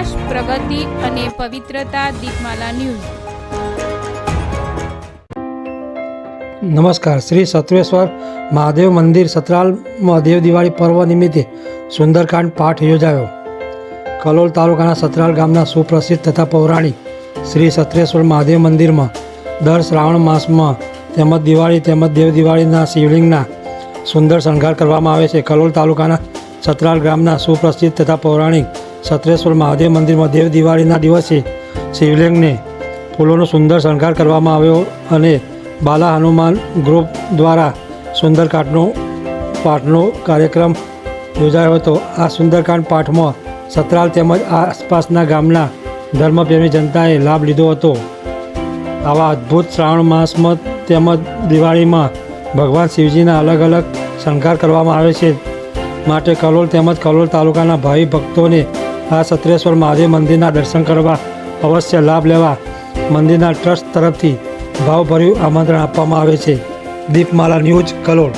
વિકાસ પ્રગતિ અને પવિત્રતા દીપમાલા ન્યૂઝ. નમસ્કાર. શ્રી સત્વેશ્વર મહાદેવ મંદિર સતરાલમાં દેવ દિવાળી પર્વ નિમિત્તે સુંદરકાંડ પાઠ યોજાયો. કલોલ તાલુકાના સતરાલ ગામના સુપ્રસિદ્ધ તથા પૌરાણિક શ્રી સત્રેશ્વર મહાદેવ મંદિરમાં દર શ્રાવણ માસમાં તેમજ દિવાળી તેમજ દેવ દિવાળીના શિવલિંગના સુંદર શણગાર કરવામાં આવે છે. કલોલ તાલુકાના સતરાલ ગામના સુપ્રસિદ્ધ તથા પૌરાણિક સત્રેશ્વર મહાદેવ મંદિરમાં દેવ દિવાળીના દિવસે શિવલિંગને ફૂલોનો સુંદર શણગાર કરવામાં આવ્યો અને બાલા હનુમાન ગ્રુપ દ્વારા સુંદરકાંડનો પાઠનો કાર્યક્રમ યોજાયો હતો. આ સુંદરકાંડ પાઠમાં સતરાલ તેમજ આસપાસના ગામના ધર્મપ્રેમી જનતાએ લાભ લીધો હતો. આવા અદ્ભુત શ્રાવણ માસમાં તેમજ દિવાળીમાં ભગવાન શિવજીના અલગ અલગ શણગાર કરવામાં આવે છે. માટે કલોલ તેમજ કલોલ તાલુકાના ભાવિ ભક્તોને આ સત્રેશ્વર મહાદેવ મંદિરના દર્શન કરવા અવશ્ય લાભ લેવા મંદિરના ટ્રસ્ટ તરફથી ભાવભર્યું આમંત્રણ આપવામાં આવે છે. દીપમાલા ન્યૂઝ કલોલ.